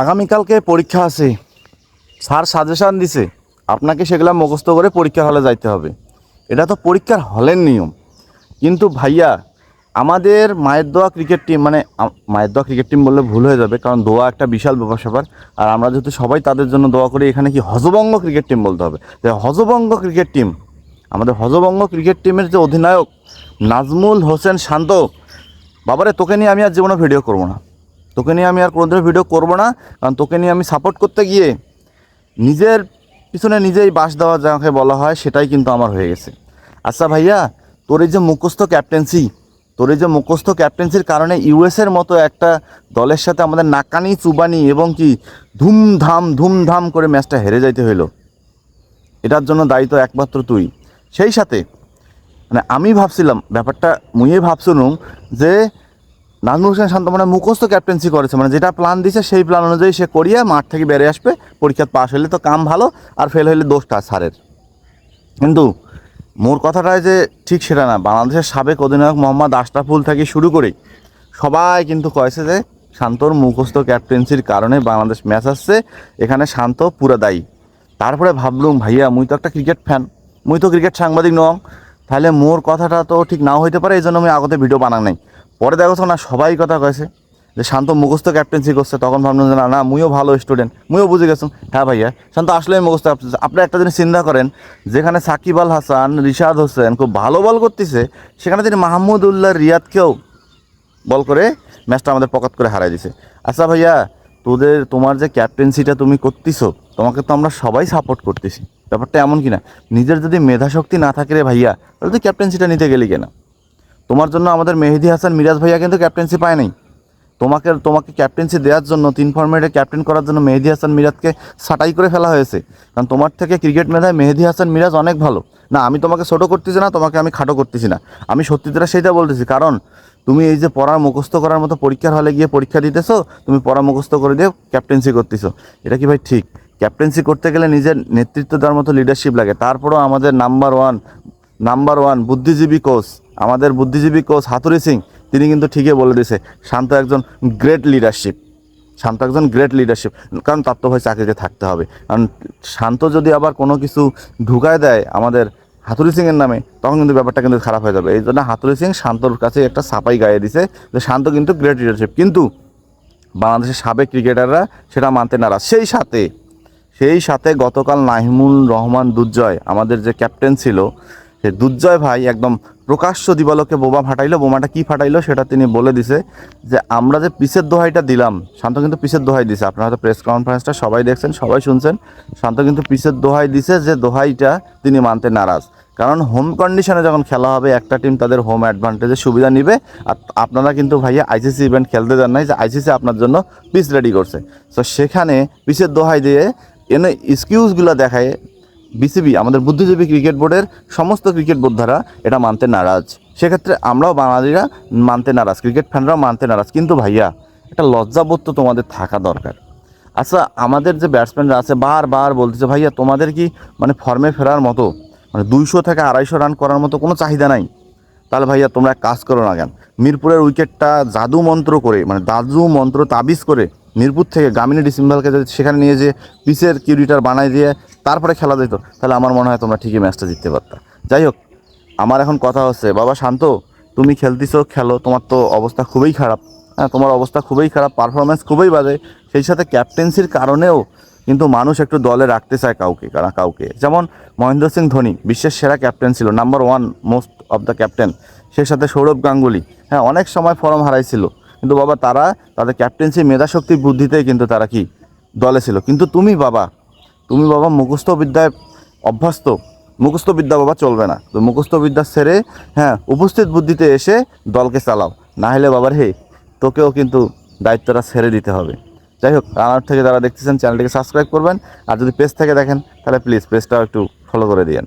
আগামীকালকে পরীক্ষা আছে। স্যার সাজেশান দিছে, আপনাকে সেগুলো মুখস্থ করে পরীক্ষার হলে যাইতে হবে। এটা তো পরীক্ষার হলের নিয়ম। কিন্তু ভাইয়া, আমাদের মায়ের দোয়া ক্রিকেট টিম মানে মায়ের দোয়া ক্রিকেট টিম বললে ভুল হয়ে যাবে, কারণ দোয়া একটা বিশাল ব্যাপার স্যাপার। আর আমরা যেহেতু সবাই তাদের জন্য দোয়া করি, এখানে কি হজবঙ্গ ক্রিকেট টিম বলতে হবে? যে হজবঙ্গ ক্রিকেট টিম আমাদের হজবঙ্গ ক্রিকেট টিমের যে অধিনায়ক নাজমুল হোসেন শান্ত, বাবারে তোকে নিয়ে আমি আর জীবনে ভিডিও করব না। তোকে নিয়ে আমি আর কোনো কোনোদিনও ভিডিও করব না, কারণ তোকে নিয়ে আমি সাপোর্ট করতে গিয়ে নিজের পিছনে নিজেই বাস দেওয়া যাকে বলা হয়, সেটাই কিন্তু আমার হয়ে গেছে। আচ্ছা ভাইয়া, তোর এই যে মুখস্থ ক্যাপ্টেন্সি তোর এই যে মুখস্থ ক্যাপ্টেন্সির কারণে ইউএসের মতো একটা দলের সাথে আমাদের নাকানি, চুবানি এবং কি ধুমধাম ধুমধাম করে ম্যাচটা হেরে যাইতে হইল, এটার জন্য দায়িত্ব একমাত্র তুই। সেই সাথে মানে আমি ভাবছিলাম, ব্যাপারটা মুইয়ে ভাবছিলাম যে নাজমুল হোসেন শান্ত মানে মুখস্থ ক্যাপ্টেন্সি করেছে মানে যেটা প্ল্যান দিছে সেই প্ল্যান অনুযায়ী সে করিয়া মাঠ থেকে বেড়ে আসবে পরীক্ষা পাশ হলে তো কাম ভালো আর ফেল হলে দোষটা স্যারের। কিন্তু মোর কথাটা যে ঠিক সেটা না, বাংলাদেশের সাবেক অধিনায়ক মোহাম্মদ আশরাফুল থেকে শুরু করে সবাই কিন্তু কয়েছে যে শান্তর মুখস্থ ক্যাপ্টেন্সির কারণে বাংলাদেশ ম্যাচ আসছে, এখানে শান্ত পুরা দায়ী। তারপরে ভাবলুম, ভাইয়া, মুই তো একটা ক্রিকেট ফ্যান মুই তো ক্রিকেট সাংবাদিক নং, তাহলে মোর কথাটা তো ঠিক নাও হইতে পারে এই জন্য আমি আগতে ভিডিও বানাং নাই। পরে দেখো না, সবাই কথা কয়েছে যে শান্ত মুখস্থ ক্যাপ্টেন্সি করছে। তখন ভাবলাম যে না না, মুইও ভালো স্টুডেন্ট মুইও বুঝে গেছিলাম হ্যাঁ ভাইয়া, শান্ত আসলে মুখস্থ captaincy। আপনি একটা জিনিস চিন্তা করেন, যেখানে সাকিব আল হাসান, রিশাদ হোসেন খুব ভালো বল করতেছে, সেখানে তিনি মাহমুদ উল্লাহ রিয়াদকেও বল করে ম্যাচটা আমাদের পকেট করে হারাই দিছে। আচ্ছা ভাইয়া, তোদের, তোমার যে ক্যাপ্টেন্সিটা তুমি করতেছো, তোমাকে তো আমরা সবাই সাপোর্ট করতেছি। ব্যাপারটা এমন কি না নিজের যদি মেধাশক্তি না থাকে রে ভাইয়া, তাহলে তুই ক্যাপ্টেন্সিটা নিতে গেলি কেন? তোমার জন্য আমাদের মেহেদি হাসান, মিরাজ ভাইয়া কিন্তু ক্যাপ্টেন্সি পায় নাই তোমাকে তোমাকে ক্যাপ্টেন্সি দেওয়ার জন্য, তিন ফর্মেটে ক্যাপ্টেন করার জন্য মেহেদি হাসান, মিরাজকে সাটাই করে ফেলা হয়েছে। কারণ তোমার থেকে ক্রিকেট মেধায় মেহেদি হাসান, মিরাজ অনেক ভালো। না, আমি তোমাকে ছোটো করতেছি না, তোমাকে আমি খাটো করতেছি না। আমি সত্যিটা সেইটা বলতেছি, কারণ তুমি এই যে পড়ার মুখস্থ করার মতো পরীক্ষার হলে গিয়ে পরীক্ষা দিতেছো, তুমি পড়া মুখস্থ করে দিয়ে ক্যাপ্টেন্সি করতেছো। এটা কি ভাই ঠিক? ক্যাপ্টেন্সি করতে গেলে নিজের নেতৃত্ব দেওয়ার মতো লিডারশিপ লাগে। তারপরেও আমাদের নাম্বার ওয়ান নাম্বার ওয়ান বুদ্ধিজীবী কোচ আমাদের বুদ্ধিজীবী কোচ হাতুরি সিং, তিনি কিন্তু ঠিকই বলে দিয়েছে, শান্ত একজন গ্রেট লিডারশিপ শান্ত একজন গ্রেট লিডারশিপ কারণ তার তো ভাই চাকরিতে থাকতে হবে। কারণ শান্ত যদি আবার কোনো কিছু ঢুকায় দেয় আমাদের হাতুরি সিংয়ের নামে, তখন কিন্তু ব্যাপারটা কিন্তু খারাপ হয়ে যাবে। এই জন্য হাতুরি সিং শান্তর কাছে একটা সাপাই গায়ে দিছে যে শান্ত কিন্তু গ্রেট লিডারশিপ কিন্তু বাংলাদেশের সাবেক ক্রিকেটাররা সেটা মানতে নারাজ। সেই সাথে সেই সাথে গতকাল নাহিমুল রহমান দুর্জয় আমাদের যে ক্যাপ্টেন ছিল সে দুর্জয় ভাই একদম প্রকাশ্য দিবালোকে বোমা ফাটাইলো, বোমাটা কি ফাটাইলো সেটা তিনি বলে দিছে যে আমরা যে পিসের দোহাইটা দিলাম, শান্ত কিন্তু পিসের দোহাই দিছে। আপনারা হয়তো প্রেস কনফারেন্সটা সবাই দেখছেন, সবাই শুনছেন। শান্ত কিন্তু পিসের দোহাই দিছে যে দোহাইটা তিনি মানতে নারাজ। কারণ হোম কন্ডিশনে যখন খেলা হবে, একটা টিম তাদের হোম অ্যাডভান্টেজের সুবিধা নিবে। আর আপনারা কিন্তু ভাইয়া আইসিসি ইভেন্ট খেলতে দেন নাই যে আইসিসি আপনার জন্য পিস রেডি করছে। তো সেখানে পিসের দোহাই দিয়ে এনে এক্সকিউজগুলো দেখায় বিসিবি, আমাদের বুদ্ধিজীবী ক্রিকেট বোর্ডের সমস্ত ক্রিকেট বোদ্ধারা এটা মানতে নারাজ। সেক্ষেত্রে আমরাও বাঙালিরা মানতে নারাজ, ক্রিকেট ফ্যানরাও মানতে নারাজ। কিন্তু ভাইয়া, একটা লজ্জাবোধ তো তোমাদের থাকা দরকার। আচ্ছা আমাদের যে ব্যাটসম্যানরা আছে, বারবার বলতেছে, ভাইয়া, তোমাদের কি মানে ফর্মে ফেরার মতো মানে দুইশো থেকে আড়াইশো রান করার মতো কোনো চাহিদা নাই? তাহলে ভাইয়া, তোমরা এক কাজ করো না কেন? মিরপুরের উইকেটটা জাদু মন্ত্র করে মানে দাদু মন্ত্র তাবিজ করে মিরপুর থেকে গামিনী ডিসিম্বালকে যদি সেখানে নিয়ে যে পিসের কিউরিটার বানাই দিয়ে তারপরে খেলা যেত তাহলে আমার মনে হয় তোমরা ঠিকই ম্যাচটা জিততে পারতা। যাই হোক, আমার এখন কথা হচ্ছে, বাবা শান্ত, তুমি খেলতেছো, খেলো, তোমার তো অবস্থা খুবই খারাপ। হ্যাঁ তোমার অবস্থা খুবই খারাপ পারফরমেন্স খুবই বাজে, সেই সাথে ক্যাপ্টেন্সির কারণেও কিন্তু মানুষ একটু দলে রাখতে চায় কাউকে কাউকে। যেমন মহেন্দ্র সিং ধোনি, বিশ্বের সেরা ক্যাপ্টেন ছিল number one most of the captain সেই সাথে সৌরভ গাঙ্গুলি। হ্যাঁ অনেক সময় ফর্ম হারাইছিল, কিন্তু বাবা তারা, তাদের ক্যাপ্টেন্সি মেধাশক্তি বুদ্ধিতেই কিন্তু তারা কি, দলে ছিল। কিন্তু তুমি বাবা তুমি বাবা মুখস্থ বিদ্যায় অভ্যস্ত। মুখস্থ বিদ্যা বাবা চলবে না। তো মুখস্থ বিদ্যা সেরে হ্যাঁ উপস্থিত বুদ্ধিতে এসে দলকে চালাও। না হলে বাবার হে, তোকেও কিন্তু দায়িত্বটা সেরে দিতে হবে। যাই হোক, রানার থেকে যারা দেখতেছেন, চ্যানেলটিকে সাবস্ক্রাইব করবেন। আর যদি পেজ থেকে দেখেন, তাহলে প্লিজ পেজটাও একটু ফলো করে দিয়েন।